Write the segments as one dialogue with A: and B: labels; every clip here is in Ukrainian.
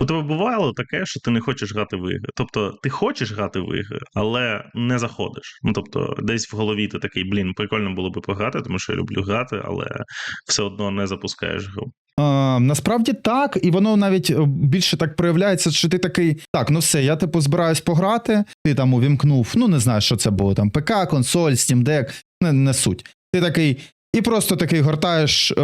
A: У тебе бувало таке, що ти не хочеш грати в ігри. Тобто, ти хочеш грати в ігри, але не заходиш. Ну тобто, десь в голові ти такий, блін, прикольно було би пограти, тому що я люблю грати, але все одно не запускаєш гру.
B: А, насправді так, і воно навіть е, більше так проявляється, що ти такий, так, ну все, я типу збираюсь пограти, ти там увімкнув, ну не знаю, що це було там, ПК, консоль, Steam Deck, не, не суть. Ти такий, і просто такий гортаєш е,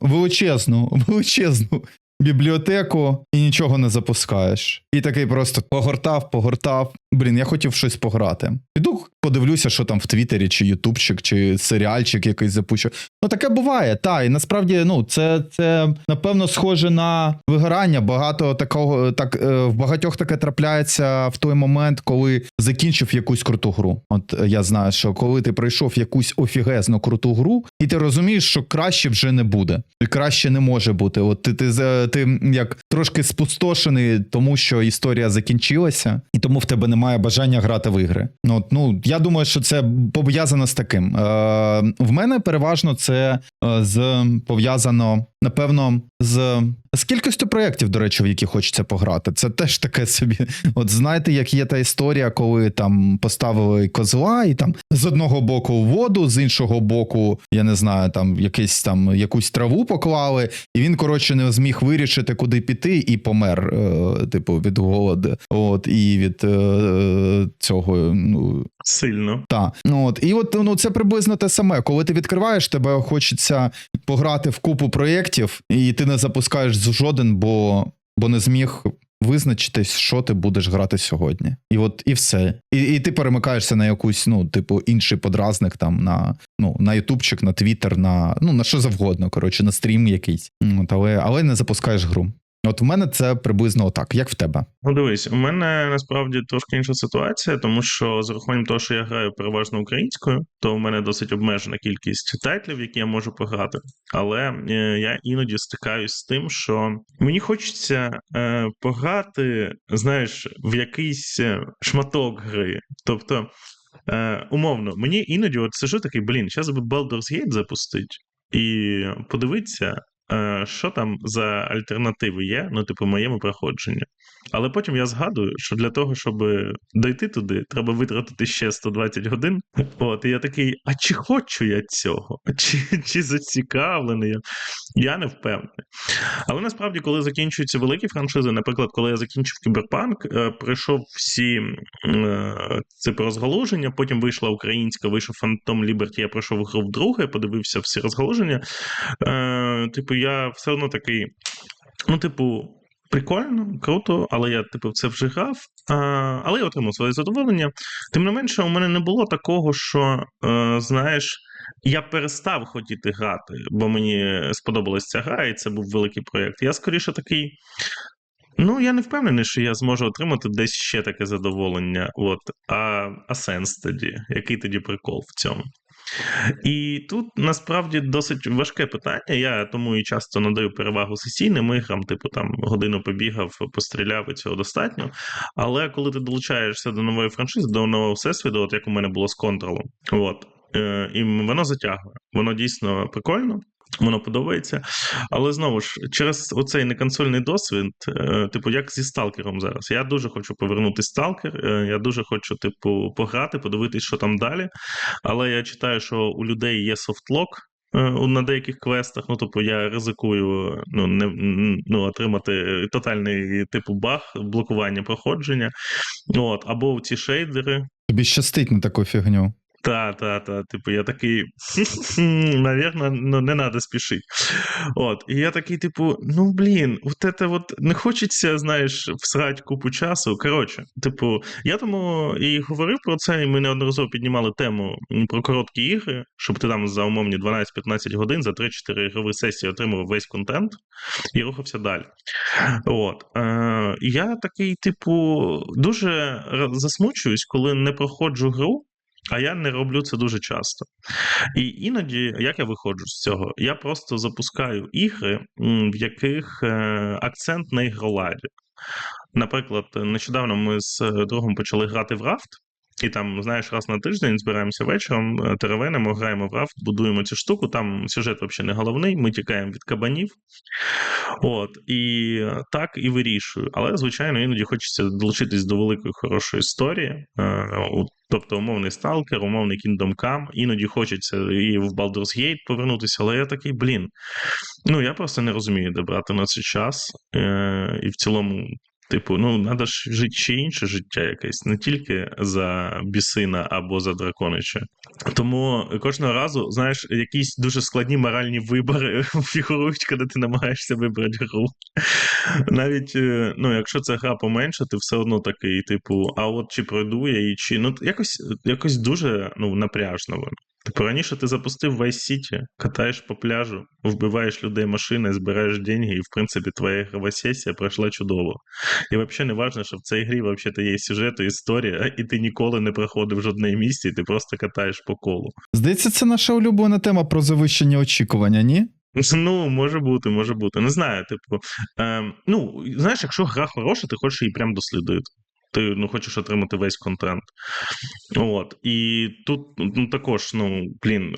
B: величезну, величезну бібліотеку і нічого не запускаєш. І такий просто погортав, погортав. Блін, я хотів щось пограти. Піду подивлюся, що там в Твіттері, чи Ютубчик, чи серіальчик якийсь запущу. Ну таке буває, та і насправді, ну це, це напевно схоже на вигорання. Багато такого, так е, в багатьох таке трапляється в той момент, коли закінчив якусь круту гру. От е, я знаю, що коли ти пройшов якусь офігезну круту гру, і ти розумієш, що краще вже не буде, і краще не може бути. От ти, ти, ти як трошки спустошений, тому що історія закінчилася, і тому в тебе немає бажання грати в ігри. Ну, от, ну я думаю, що це пов'язано з таким. Е, в мене переважно це е, з пов'язано, напевно, з. З кількістю проєктів, до речі, в які хочеться пограти. Це теж таке собі. От знаєте, як є та історія, коли там поставили козла, і там з одного боку воду, з іншого боку, я не знаю, там якийсь там якусь траву поклали, і він, коротше, не зміг вирішити, куди піти, і помер, е, типу, від голоду. От, і від е, цього. Ну,
A: Сильно.
B: та ну от і от ну це приблизно те саме. Коли ти відкриваєш, тебе хочеться пограти в купу проєктів, і ти не запускаєш жоден, бо, бо не зміг визначитись, що ти будеш грати сьогодні. І от і все. І, і ти перемикаєшся на якусь, ну, типу, інший подразник там на ну на Ютубчик, на Твіттер, на ну на що завгодно, коротше, на стрім якийсь. От, але, але не запускаєш гру. От в мене це приблизно отак, як в тебе.
A: Ну, дивись, у мене насправді трошки інша ситуація, тому що з урахуванням того, що я граю переважно українською, то у мене досить обмежена кількість тайтлів, які я можу пограти. Але е, я іноді стикаюсь з тим, що мені хочеться е, пограти, знаєш, в якийсь е, шматок гри. Тобто, е, умовно, мені іноді от сижу такий, блін, зараз би Baldur's Gate запустить і подивитися. Е, Що там за альтернативи є, ну, типу, моєму проходженню. Але потім я згадую, що для того, щоб дойти туди, треба витратити ще 120 годин. От, і я такий: а чи хочу я цього? Чи, чи зацікавлений я? Я не впевнений. Але насправді, коли закінчуються великі франшизи, наприклад, коли я закінчив кіберпанк, е, пройшов всі е, типу розгалуження, потім вийшла українська, вийшов Phantom Liberty, я пройшов гру вдруге, подивився всі розгалуження. Е, Типу, я все одно такий, ну, типу. Прикольно, круто, але я типу це вже грав. А, але я отримав своє задоволення. Тим не менше, у мене не було такого, що е, знаєш, я перестав хотіти грати, бо мені сподобалась ця гра, і це був великий проєкт. Я скоріше такий. Ну, я не впевнений, що я зможу отримати десь ще таке задоволення. От. А, а сенс тоді? Який тоді прикол в цьому? І тут насправді досить важке питання. Я тому і часто надаю перевагу сесійним іграм, типу там годину побігав, постріляв і цього достатньо. Але коли ти долучаєшся до нової франшизи, до нового всесвіту, от як у мене було з контролом, от, е, і воно затягує. Воно дійсно прикольно. Воно подобається, але знову ж через оцей неконсольний досвід, е, типу, як зі сталкером зараз. Я дуже хочу повернути сталкер. е, Я дуже хочу, типу, пограти, подивитись, що там далі. Але я читаю, що у людей є софтлок. е, На деяких квестах, ну тобто я ризикую ну, не, ну, отримати тотальний типу баг, блокування проходження. От, або ці шейдери,
B: Тобі щастить на таку фігню.
A: Та, та, та, типу, я такий, навірно, ну не треба спішити. От, і я такий, типу, ну блін, от це от не хочеться, знаєш, всрать купу часу. Коротше, типу, я тому і говорив про це, і ми неодноразово піднімали тему про короткі ігри, щоб ти там за умовні 12-15 годин за 3-4 ігрові сесії отримав весь контент і рухався далі. От. Е, я такий, типу, дуже засмучуюсь, коли не проходжу гру. А я не роблю це дуже часто. І іноді, як я виходжу з цього, я просто запускаю ігри, в яких е, акцент на ігроладі. Наприклад, нещодавно ми з другом почали грати в рафт. І там, знаєш, раз на тиждень збираємося вечором, е, теревенимо, граємо в рафт, будуємо цю штуку. Там сюжет взагалі не головний, ми тікаємо від кабанів. От, і так і вирішую. Але, звичайно, іноді хочеться долучитись до великої хорошої історії. Е, Тобто, умовний сталкер, умовний Kingdom Come. Іноді хочеться і в Baldur's Gate повернутися, але я такий, блін. Ну, я просто не розумію, де брати на це час. Е, і в цілому, типу, ну, треба ж жити ще інше життя якесь, не тільки за бісина або за драконича. Тому кожного разу, знаєш, якісь дуже складні моральні вибори фігурують, коли ти намагаєшся вибрати гру. Навіть, е, ну, якщо це гра поменше, ти все одно такий, типу, а от чи пройду я її, чи. Ну, якось, якось дуже ну, напряжно воно. Типу, раніше ти запустив Vice City, катаєш по пляжу, вбиваєш людей машини, збираєш деньги, і в принципі твоя ігрова сесія пройшла чудово. І взагалі не важливо, що в цій грі взагалі є сюжет і історія, і ти ніколи не проходив жодної місії, ти просто катаєш по колу.
B: Здається, це наша улюблена тема про завищення очікування, ні?
A: Ну, може бути, може бути. Не знаю, типу. Ем, ну, знаєш, якщо гра хороша, ти хочеш її прям дослідити. Ти ну, хочеш отримати весь контент. От. І тут ну, також, ну, блін,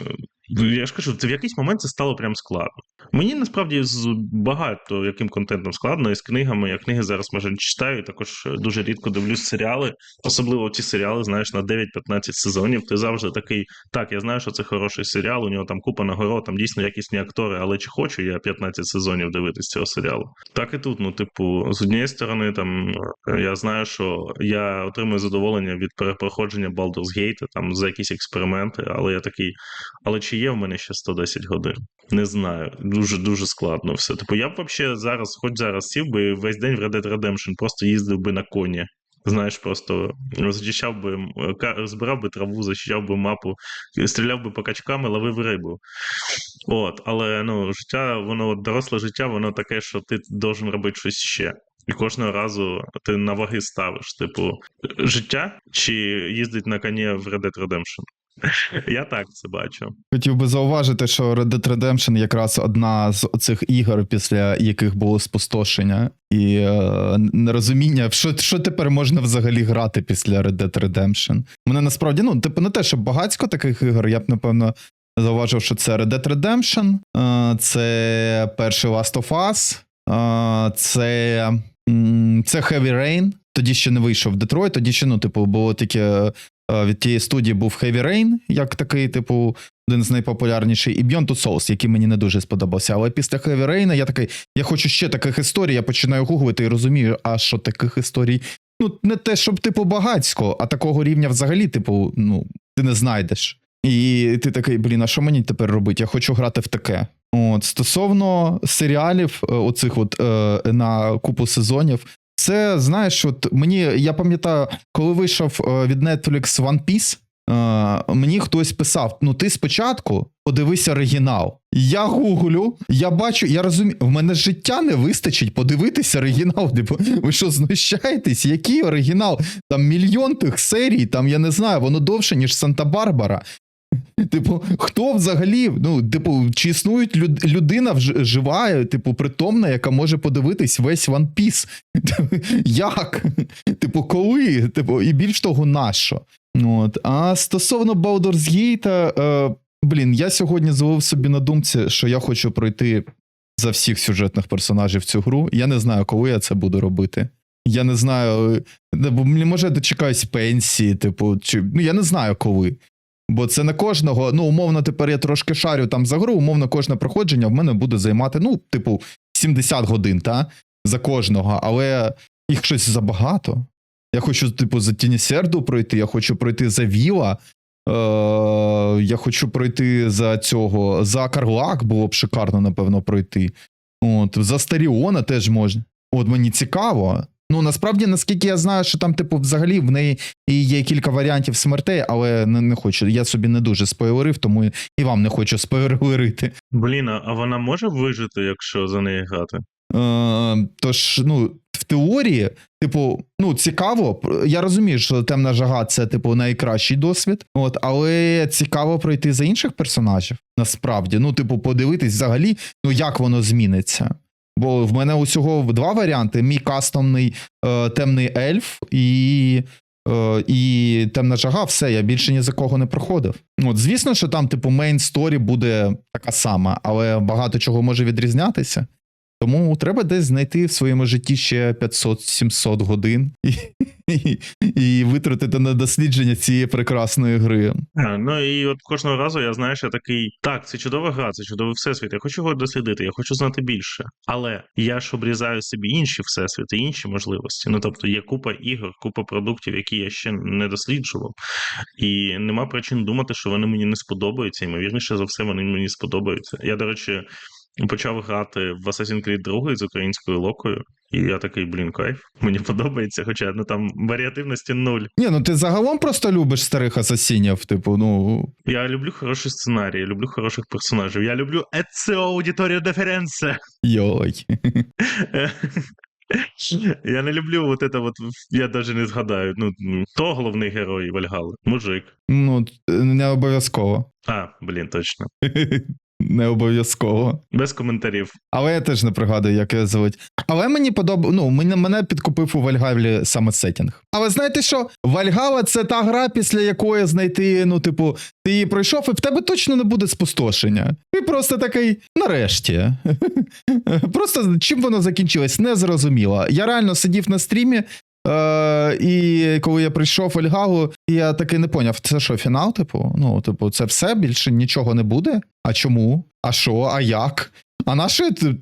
A: я ж кажу, це в якийсь момент це стало прям складно. Мені насправді з багато яким контентом складно, і з книгами. Я книги зараз майже не читаю, і також дуже рідко дивлюсь серіали. Особливо ті серіали, знаєш, на 9-15 сезонів. Ти завжди такий, так, я знаю, що це хороший серіал, у нього там купа нагород, там дійсно якісні актори, але чи хочу я 15 сезонів дивитись цього серіалу? Так і тут, ну, типу, з однієї сторони, там е, я знаю, що я отримую задоволення від перепроходження Baldur's Gate, там за якісь експерименти, але я такий, але чи є в мене ще 110 годин? Не знаю. Дуже дуже складно все. Типу, я б взагалі зараз, хоч зараз сів би весь день в Red Dead Redemption, просто їздив би на коні. Знаєш, просто зачищав би, м, ка- збирав би траву, зачищав би мапу, стріляв би по качкам і ловив рибу. От, але ну, життя, воно доросле життя, воно таке, що ти должен робити щось ще. І кожного разу ти на ваги ставиш, типу, життя чи їздить на коні в Red Dead Redemption. Я так це бачу.
B: Хотів би зауважити, що Red Dead Redemption якраз одна з оцих ігор, після яких було спустошення, і е, нерозуміння, що, що тепер можна взагалі грати після Red Dead Redemption. Мене насправді, ну, типу, не те, що багатько таких ігор, я б напевно зауважив, що це Red Dead Redemption, е, це перший Last of Us, е, це, це Heavy Rain. Тоді ще не вийшов Детройт, тоді ще, ну, типу, було таке. Е, Від тієї студії був Heavy Rain, як такий, типу, один з найпопулярніших, і Beyond Two Souls, який мені не дуже сподобався. Але після Heavy Rain я такий, я хочу ще таких історій, я починаю гуглити і розумію, а що таких історій. Ну, не те, щоб типу багацько, а такого рівня взагалі, типу, ну, ти не знайдеш. І ти такий, блін, а що мені тепер робити? Я хочу грати в таке. От, стосовно серіалів, е, оцих от е, на купу сезонів, це знаєш, от мені я пам'ятаю, коли вийшов е, від Netflix One Piece, е, мені хтось писав: ну ти спочатку подивись оригінал. Я гуглю, я бачу, я розумію, в мене життя не вистачить подивитися оригінал. Типу, ви що знущаєтесь? Який оригінал? Там мільйон тих серій, там я не знаю, воно довше, ніж Санта-Барбара. Типу, хто взагалі, ну, типу, чи існують люд, людина вж- жива, типу, притомна, яка може подивитись весь One Piece? Як? Типу, коли? Типу, і більш того, нащо? От. А стосовно Baldur's Gate, е, блін, я сьогодні зловив собі на думці, що я хочу пройти за всіх сюжетних персонажів цю гру. Я не знаю, коли я це буду робити. Я не знаю, е, може дочекаюсь пенсії, типу, чи ну я не знаю коли. Бо це не кожного, ну, умовно, тепер я трошки шарю там за гру, умовно, кожне проходження в мене буде займати, ну, типу, 70 годин, та? За кожного, але їх щось забагато. Я хочу, типу, за Тінісерду пройти, я хочу пройти за Віла, е- я хочу пройти за цього, за Карлак було б шикарно, напевно, пройти. От, за Старіона теж можна. От мені цікаво. Ну, насправді, наскільки я знаю, що там, типу, взагалі в неї і є кілька варіантів смертей, але не, не хочу. Я собі не дуже спойлерив, тому і вам не хочу спойлерити.
A: Блін, а вона може вижити, якщо за неї грати?
B: Е, тож, ну, в теорії, типу, ну, цікаво. Я розумію, що темна жага це, типу, найкращий досвід. От, але цікаво пройти за інших персонажів. Насправді, ну, типу, подивитись взагалі, ну як воно зміниться. Бо в мене усього два варіанти: мій кастомний е, темний ельф і Е, і темна жага, все, я більше ні за кого не проходив. От, звісно, що там, типу, мейн сторі буде така сама, але багато чого може відрізнятися. Тому треба десь знайти в своєму житті ще 500-700 годин і витратити на дослідження цієї прекрасної гри.
A: А, ну і от кожного разу я знаєш, я такий, так, це чудова гра, це чудовий всесвіт. Я хочу його дослідити, я хочу знати більше. Але я ж обрізаю собі інші всесвіти, інші можливості. Ну тобто є купа ігор, купа продуктів, які я ще не досліджував. І нема причин думати, що вони мені не сподобаються. Ймовірніше за все, вони мені сподобаються. Я, до речі, почав грати в Assassin's Creed 2 з українською локою. І я такий, блін, кайф, мені подобається, хоча ну там варіативності нуль.
B: Ні, ну ти загалом просто любиш старих асасінів, типу, ну.
A: Я люблю хороші сценарії, я люблю хороших персонажів. Я люблю Еце аудиторію деференсе.
B: Йой.
A: Я не люблю вот это вот, я даже не згадаю. Ну, хто головний герой Вальгали? Мужик.
B: Ну, не обов'язково.
A: А, блін, точно.
B: Не обов'язково.
A: Без коментарів.
B: Але я теж не пригадую, як його звуть. Але мені подоб... ну, мене, мене підкупив у Вальгавлі саме сеттінг. Але знаєте що? Вальгава це та гра, після якої знайти, ну, типу, ти її пройшов, і в тебе точно не буде спустошення. Ти просто такий, нарешті. Просто чим воно закінчилось, не зрозуміло. Я реально сидів на стрімі. Е, і коли я прийшов в Ельгаву, я таки не поняв, це що, фінал? Типу, ну, типу, це все більше нічого не буде. А чому? А що? А як? А на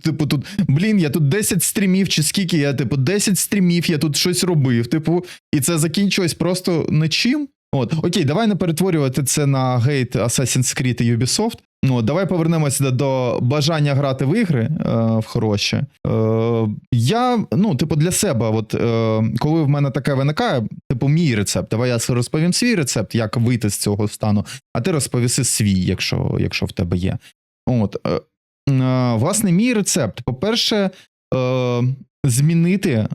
B: типу, тут, блін, я тут 10 стрімів, чи скільки я, типу, 10 стрімів, я тут щось робив, типу, і це закінчилось просто нічим. От, окей, давай не перетворювати це на гейт Assassin's Creed і Ubisoft. Ну, давай повернемося до, бажання грати в ігри е, в хороші. Е, я, ну, типу, для себе, от е, коли в мене таке виникає, типу, мій рецепт. Давай я розповім свій рецепт, як вийти з цього стану, а ти розповіси свій, якщо, якщо в тебе є. От, е, е, власне, мій рецепт. По-перше, е, змінити е,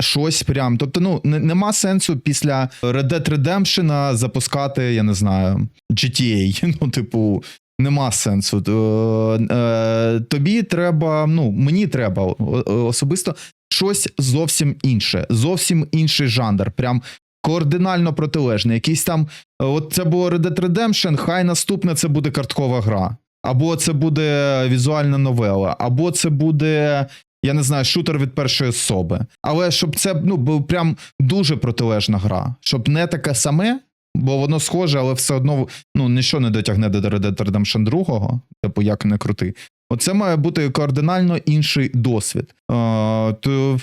B: щось прям. Тобто, ну, не, нема сенсу після Red Dead Redemption запускати, я не знаю, GTA. Ну, типу, нема сенсу. Е, е, тобі треба, ну, мені треба особисто щось зовсім інше, зовсім інший жанр. Прям кардинально протилежний. Якийсь там, е, от це було Red Dead Redemption, хай наступне це буде карткова гра. Або це буде візуальна новела, або це буде, я не знаю, шутер від першої особи. Але щоб це ну, був прям дуже протилежна гра, щоб не таке саме, бо воно схоже, але все одно ну, нічого не дотягне до Red Dead Redemption 2, типу, як не крути. Оце має бути кардинально інший досвід. То,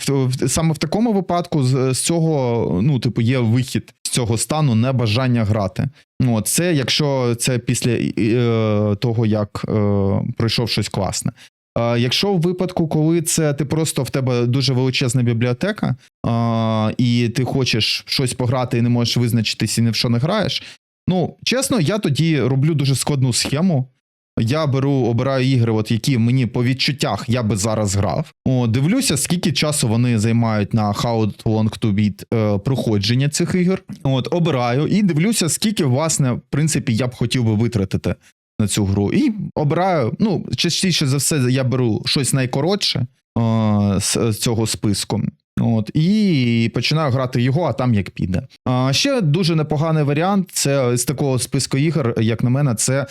B: саме в такому випадку з, з цього, ну, типу, є вихід з цього стану небажання грати. Ну, це якщо це після е, того, як е, пройшов щось класне. Якщо в випадку, коли це ти просто в тебе дуже величезна бібліотека, і ти хочеш щось пограти і не можеш визначитись і ні в що не граєш. Ну, чесно, я тоді роблю дуже складну схему. Я беру, обираю ігри, от які мені по відчуттях я би зараз грав. О, дивлюся, скільки часу вони займають на How Long to Beat е, проходження цих ігор. От, обираю і дивлюся, скільки, власне, в принципі, я б хотів би витратити на цю гру. І обираю. Ну, частіше за все, я беру щось найкоротше е, з, з цього списку. От, і починаю грати його, а там як піде. А ще дуже непоганий варіант це з такого списку ігор, як на мене, це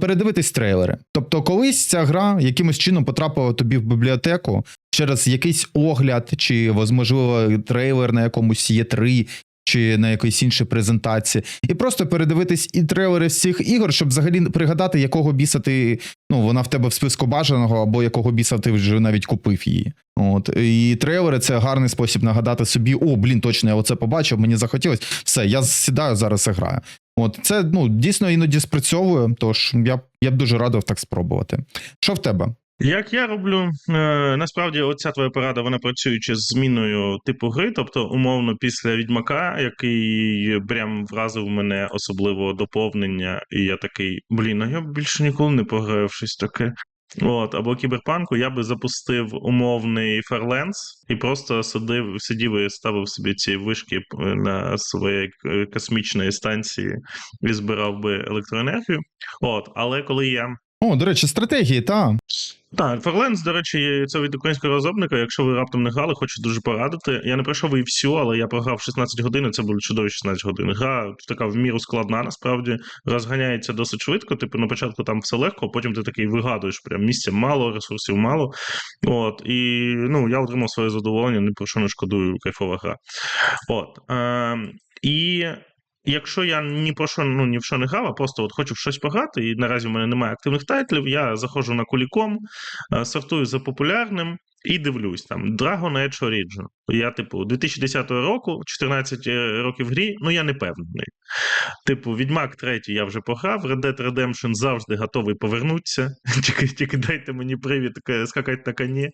B: передивитись трейлери. Тобто, колись ця гра якимось чином потрапила тобі в бібліотеку через якийсь огляд, чи можливо трейлер на якомусь є 3 чи на якоїсь іншій презентації, і просто передивитись і трейлери з цих ігор, щоб взагалі пригадати, якого біса ти ну вона в тебе в списку бажаного, або якого біса ти вже навіть купив її. От і трейлери це гарний спосіб нагадати собі: о, блін, точно я оце побачив, мені захотілось. Все, я сідаю зараз і граю. От це ну дійсно іноді спрацьовує. Тож я, я б дуже радив так спробувати. Що в тебе?
A: Як я роблю, е, насправді, оця твоя порада, вона працюючи з зміною типу гри, тобто, умовно, після відьмака, який прям вразив мене особливо доповнення, і я такий, блін, а я більше ніколи не пограю в щось таке. От, або кіберпанку, я би запустив умовний Fairlands і просто сидив, сидів і ставив собі ці вишки е, на своїй е, космічної станції і збирав би електроенергію. От, але коли я
B: О, до речі, стратегії, та.
A: Так, Ферленс, до речі, це від українського розробника. Якщо ви раптом не грали, хочу дуже порадити. Я не пройшов і всю, але я програв 16 годин, і це були чудові 16 годин. Гра така в міру складна, насправді розганяється досить швидко. Типу, на початку там все легко, а потім ти такий вигадуєш, прям місця мало, ресурсів мало. От, і ну, я отримав своє задоволення, ні про що не шкодую, кайфова гра. От. Е, і Якщо я ні про що ну ні в що не грав, а просто от хочу в щось пограти, і наразі в мене немає активних тайтлів, я заходжу на куліком, е, сортую за популярним і дивлюсь там Dragon Age Origin. Я, типу, 2010 року, 14 років грі, ну я не певний. Типу, Відьмак 3 я вже пограв, Red Dead Redemption завжди готовий повернутися. Тільки, тільки дайте мені привід е, скакати на коні.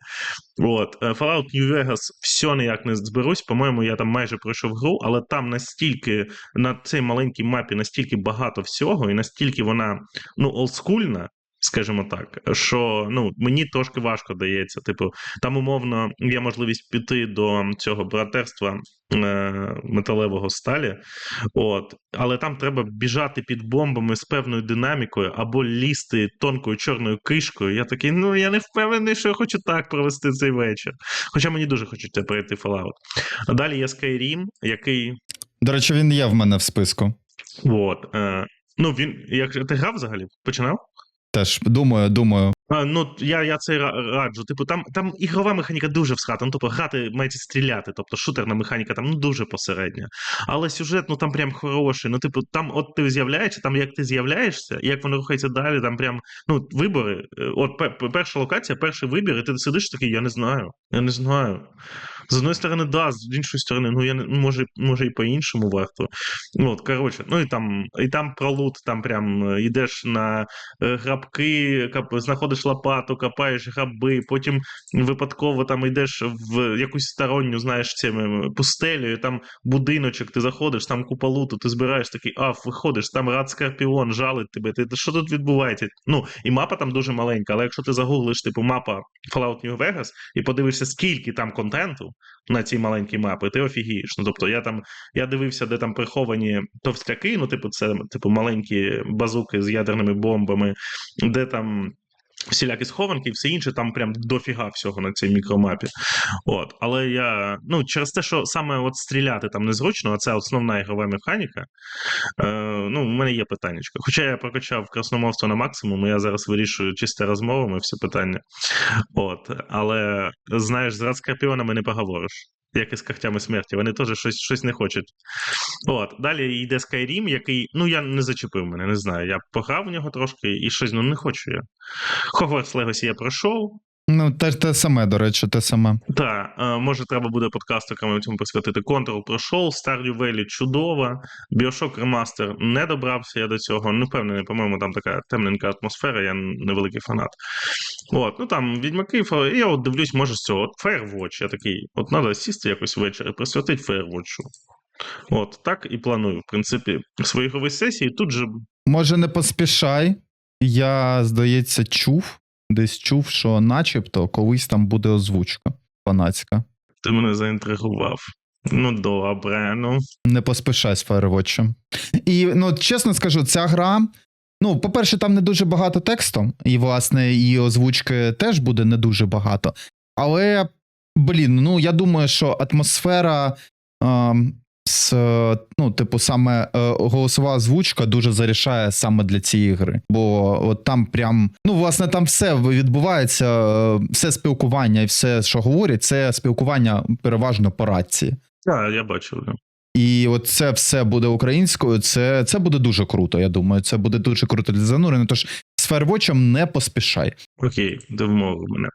A: От. Е, Fallout New Vegas все ніяк не зберусь. По-моєму, я там майже пройшов гру, але там настільки на цій маленькій мапі настільки багато всього, і настільки вона ну, олдскульна, скажімо так, що ну, мені трошки важко дається. Типу, там умовно є можливість піти до цього братерства е- металевого сталі, от, але там треба біжати під бомбами з певною динамікою або лізти тонкою чорною кишкою. Я такий, ну я не впевнений, що я хочу так провести цей вечір. Хоча мені дуже хочеться перейти Fallout. А далі є Skyrim, який
B: До речі, він є в мене в списку.
A: От. Е, ну, він. Як ти грав взагалі? Починав?
B: Теж думаю, думаю.
A: Ну, я, я це раджу. Типу, там, там ігрова механіка дуже всхата. Ну, тобто грати мається стріляти. Тобто шутерна механіка там ну, дуже посередня. Але сюжет, ну там прям хороший. Ну, типу, там от ти з'являєшся, там як ти з'являєшся, як воно рухається далі, там прям ну, вибори. Е, От пе- пе- перша локація, перший вибір, і ти сидиш такий, я не знаю. Я не знаю. З одної сторони, да, з іншої сторони, ну я не може, може і по-іншому варто. От, коротше, ну і там, і там про лут, там прям е, йдеш на е, грабки, кап, знаходиш лопату, копаєш граби, потім випадково там йдеш в якусь сторонню, знаєш, цими пустелю, там будиночок, ти заходиш, там купа луту, ти збираєш такий аф, виходиш, там рад Скорпіон жалить тебе. Ти що тут відбувається? Ну, і мапа там дуже маленька, але якщо ти загуглиш, типу, мапа Fallout New Vegas і подивишся, скільки там контенту на цій маленькій мапі, ти офігієш. Ну, тобто, я там я дивився, де там приховані товстяки, ну, типу, це типу маленькі базуки з ядерними бомбами, де там. Всілякі схованки і все інше, там прям дофіга всього на цій мікромапі. От. Але я, ну, через те, що саме от стріляти там незручно, а це основна ігрова механіка, е, ну, у мене є питання. Хоча я прокачав красномовство на максимум, і я зараз вирішую чисто розмовами всі питання. От. Але, знаєш, з радскорпіонами не поговориш. Як і з когтями смерті, вони теж щось, щось не хочуть. От, далі йде Skyrim, який, ну я не зачепив мене, не знаю. Я пограв в нього трошки і щось, ну не хочу я. Hogwarts Legacy я пройшов.
B: Ну, те, те саме, до речі, те саме.
A: Так, е, може, треба буде подкаст окремо цьому посвятити. Control пройшов, Stardew Valley чудова, Bioshock Remaster не добрався я до цього. Не впевнений, по-моєму, там така темненька атмосфера, я невеликий фанат. От, ну там відьмаки, і я от дивлюсь, може, з цього. От Firewatch, я такий, от треба сісти якось ввечері, присвятити Firewatch. От, так і планую, в принципі, свої ігрові сесії. Тут же
B: Може, не поспішай. Я, здається, чув, десь чув, що начебто колись там буде озвучка фанатська.
A: ти мене заінтригував. Ну, добре, ну.
B: Не поспішай з Firewatch. І ну, чесно скажу, ця гра. Ну, по-перше, там не дуже багато тексту, і, власне, і озвучки теж буде не дуже багато. Але, блін, ну я думаю, що атмосфера. Ем, з, е, ну, типу, саме е, голосова озвучка дуже зарішає саме для цієї гри. Бо от там прям, ну, власне, там все відбувається, е, все спілкування і все, що говорять, це спілкування переважно по рації.
A: Так, я бачив.
B: І от це все буде українською. Це, це буде дуже круто. Я думаю, це буде дуже круто для занурення. Тож з Firewatch не поспішай.
A: Окей, ти мене.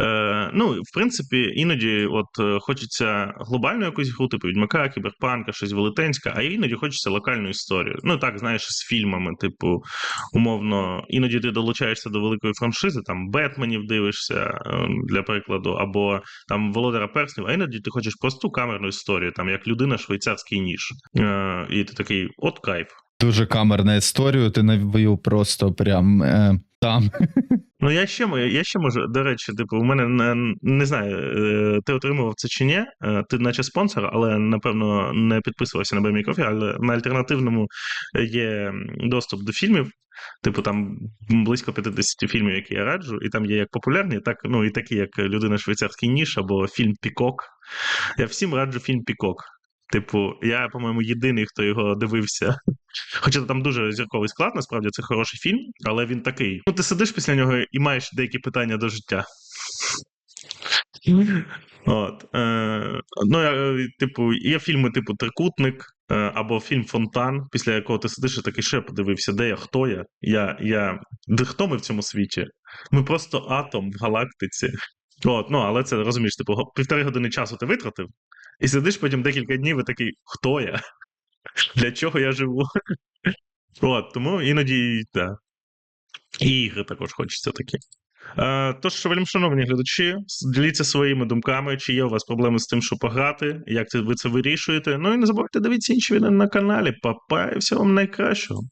A: Е, ну, в принципі, іноді от е, хочеться глобальну якусь гру, типу Відьмака, Кіберпанка, щось велетенське, а іноді хочеться локальну історію. Ну так, знаєш, з фільмами, типу, умовно, іноді ти долучаєшся до великої франшизи, там Бетменів дивишся, е, для прикладу, або там Володара Перснів, а іноді ти хочеш просту камерну історію, там як людина швейцарський ніж. Е, і ти такий, от кайф.
B: Дуже камерна історію. Ти навів просто прям е, там.
A: Ну, я ще, я ще можу, до речі, типу, у мене не, не знаю, е, ти отримував це чи ні. е, Ти наче спонсор, але напевно не підписувався на BMI Coffee, але на альтернативному є доступ до фільмів. Типу, там близько 50 фільмів, які я раджу, і там є як популярні, так ну і такі, як Людина швейцарський ніж або фільм Пікок. Я всім раджу фільм Пікок. Типу, я, по-моєму, єдиний, хто його дивився. Хоча там дуже зірковий склад, насправді це хороший фільм, але він такий. Ну, ти сидиш після нього і маєш деякі питання до життя. От, е, ну, е, типу, є фільми, типу Трикутник е, або фільм Фонтан, після якого ти сидиш і такий ще подивився, де я, хто я? Я, я... Де хто ми в цьому світі? Ми просто атом в галактиці. От, ну, але це розумієш, типу, півтори години часу ти витратив, і сидиш потім декілька днів і такий, хто я? Для чого я живу? От, тому іноді, так. І ігри також хочеться такі. Е, Тож, вельми шановні глядачі, діліться своїми думками, чи є у вас проблеми з тим, що пограти, як ви це вирішуєте. Ну і не забувайте дивіться інші відео на каналі. Папа, і всього вам найкращого.